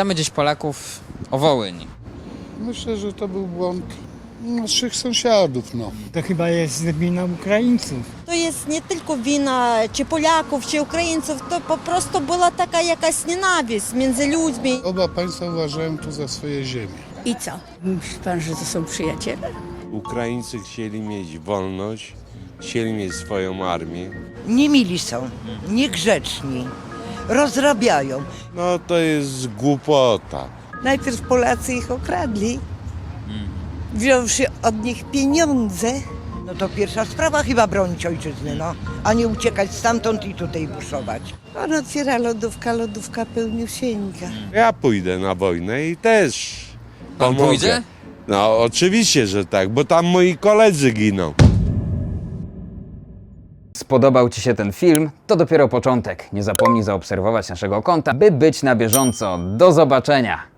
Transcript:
Pytamy dziś Polaków o Wołyń. Myślę, że to był błąd naszych sąsiadów, no. To chyba jest wina Ukraińców. To jest nie tylko wina czy Polaków, czy Ukraińców, to po prostu była taka jakaś nienawiść między ludźmi. Oba państwa uważają to za swoje ziemię. I co? Myśli pan, że to są przyjaciele? Ukraińcy chcieli mieć wolność, chcieli mieć swoją armię. Niemili są, niegrzeczni, rozrabiają. No to jest głupota. Najpierw Polacy ich okradli, wziąwszy od nich pieniądze. No to pierwsza sprawa chyba bronić ojczyzny, no. A nie uciekać stamtąd i tutaj buszować. On otwiera lodówka, lodówka pełniusieńka. Ja pójdę na wojnę i też Pan pomogę. pójdzie? No oczywiście, że tak, bo tam moi koledzy giną. Spodobał Ci się ten film? To dopiero początek. Nie zapomnij zaobserwować naszego konta, by być na bieżąco. Do zobaczenia!